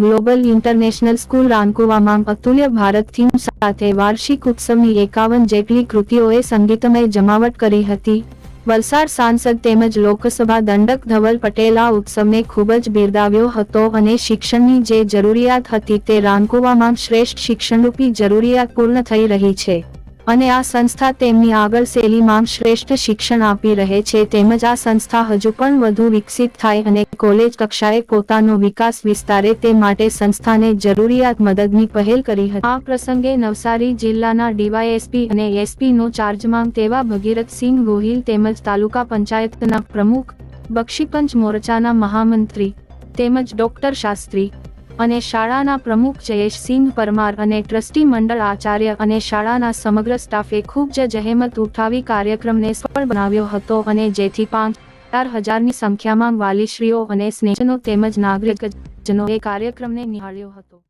Global international school રાનકુવામાં Atulya Bharat theme સાથે વાર્ષિક ઉત્સવની એકાવન જેટલી કૃતિઓએ સંગીતમય જમાવટ કરી હતી. વલસાડ સાંસદ તેમજ લોકસભા દંડક ધવલ પટેલ આ ઉત્સવને ખૂબ જ બિરદાવ્યો હતો અને શિક્ષણની જે જરૂરિયાત હતી તે રાનકુવામાં શ્રેષ્ઠ શિક્ષણરૂપી જરૂરિયાત પૂર્ણ થઈ રહી છે. અને આ સંસ્થા તેમની આગળ શૈલીમાં શ્રેષ્ઠ શિક્ષણ આપી રહે છે તેમજ આ સંસ્થા હજુ પણ વધુ વિકસિત થાય અને કોલેજ કક્ષાએ પોતાનો વિકાસ વિસ્તારે તે માટે સંસ્થાને જરૂરિયાત મદદની પહેલ કરી હતી. આ પ્રસંગે નવસારી જિલ્લાના ડીવાયએસપી અને એસપી નો ચાર્જમાં તેવા ભગીરથસિંહ ગોહિલ તેમજ તાલુકા પંચાયતના પ્રમુખ બક્ષીપંચ મોરચાના મહામંત્રી તેમજ ડોક્ટર શાસ્ત્રી અને શાળાના પ્રમુખ જયેશસિંહ પરમાર અને ટ્રસ્ટી મંડળ આચાર્ય અને શાળાના સમગ્ર સ્ટાફે ખૂબ જ જહેમત ઉઠાવી કાર્યક્રમને સફળ બનાવ્યો હતો અને જેથી પાંચ ચાર હજારની સંખ્યામાં વાલીશ્રીઓ અને સ્નેહજનો તેમજ નાગરિકજનોએ કાર્યક્રમને નિહાળ્યો હતો.